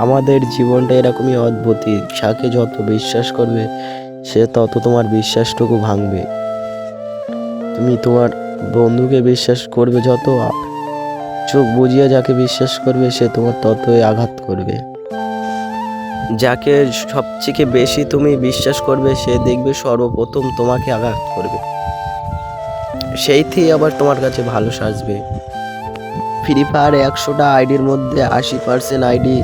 আমাদের জীবনটা এরকমই অদ্ভুতই যাকে যত বিশ্বাস করবে, সে তত তোমার বিশ্বাসটুকু ভাঙবে। তুমি তোমার বন্ধুকে বিশ্বাস করবে, যত চোখ বুঝিয়ে যাকে বিশ্বাস করবে, সে তোমার ততই আঘাত করবে। যাকে সবথেকে বেশি তুমি বিশ্বাস করবে, সে দেখবে সর্বপ্রথম তোমাকে আঘাত করবে। সেইতেই আবার তোমার কাছে ভালো সাজবে। ফ্রি ফায়ার একশোটা আইডির মধ্যে আশি পার্সেন্ট আইডি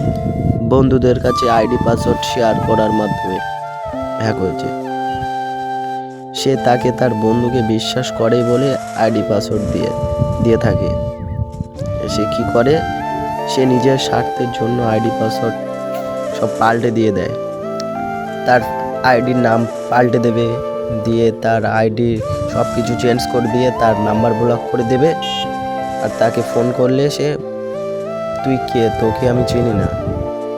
বন্ধুদের কাছে আইডি পাসওয়ার্ড শেয়ার করার মাধ্যমে হ্যাক হয়েছে। সে তাকে তার বন্ধুকে বিশ্বাস করে বলে আইডি পাসওয়ার্ড দিয়ে দিয়ে থাকে। সে কি করে? সে নিজের স্বার্থের জন্য আইডি পাসওয়ার্ড সব পাল্টে দিয়ে দেয়। তার আইডির নাম পাল্টে দেবে, দিয়ে তার আইডি সব কিছু চেঞ্জ করে দিয়ে তার নাম্বার ব্লক করে দেবে। আর তাকে ফোন করলে সে, তুই কে? তোকে আমি চিনি না।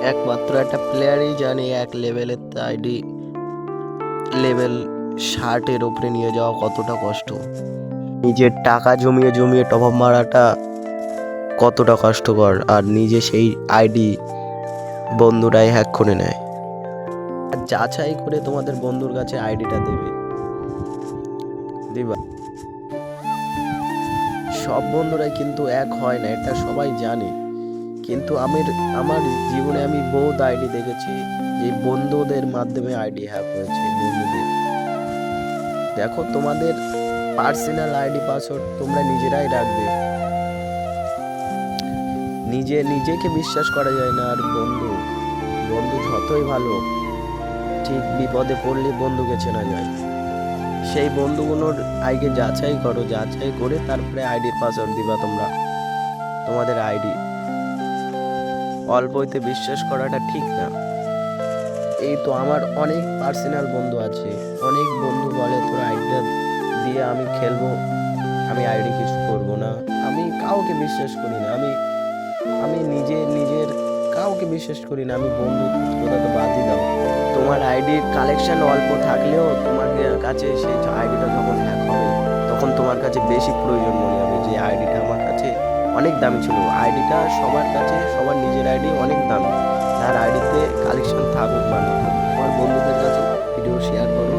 একমাত্র একটা প্লেয়ারই জানি এক লেভেলের আইডি লেভেল ষাটের ওপরে নিয়ে যাওয়া কতটা কষ্ট। নিজের টাকা জমিয়ে জমিয়ে টপ আপ মারাটা কতটা কষ্টকর, আর নিজে সেই আইডি বন্ধুরাই হ্যাক করে নেয়। আর যাচাই করে তোমাদের বন্ধুর কাছে আইডিটা দেবে। দিবা। সব বন্ধুরাই কিন্তু এক হয় না, এটা সবাই জানে। কিন্তু আমি আমার জীবনে আমি বহুত আইডি দেখেছি, যে বন্ধুদের মাধ্যমে আইডি হ্যাক হয়েছে, বন্ধুদের। দেখো তোমাদের পার্সোনাল আইডি, পাসওয়ার্ড তোমরা নিজেরাই রাখবে। নিজে, নিজেকে বিশ্বাস করা যায় না আর বন্ধু বন্ধু যতই ভালো ঠিক বিপদে পড়লে বন্ধুকে চেনা যায়। সেই বন্ধুগুলোর আগে যাচাই করো, যাচাই করে তারপরে আইডির পাসওয়ার্ড দিবা তোমরা। তোমাদের আইডি। অল্পতে বিশ্বাস করাটা ঠিক না। এই তো আমার অনেক পার্সোনাল বন্ধু আছে। অনেক বন্ধু বলে তোর আইডিটা দিয়ে আমি খেলব। আমি আইডি কিছু করব না। আমি কাউকে বিশ্বাস করি না। আমি আমি নিজে নিজের কাউকে বিশ্বাস করি না। আমি বন্ধু কথা তো বাদই দাও। তোমার আইডির কালেকশান অল্প থাকলেও তোমার কাছে সেই আইডিটা যখন হ্যাক হবে, তখন তোমার কাছে বেশি প্রয়োজন মনে হবে যে আইডিটা আমার কাছে অনেক দামি ছিল। আইডিটা সবার কাছে, সবার নিজের আইডি অনেক দামি। তার আইডিতে কালেকশন থাকুক বা না তোমার বন্ধুদের কাছে ভিডিও শেয়ার করো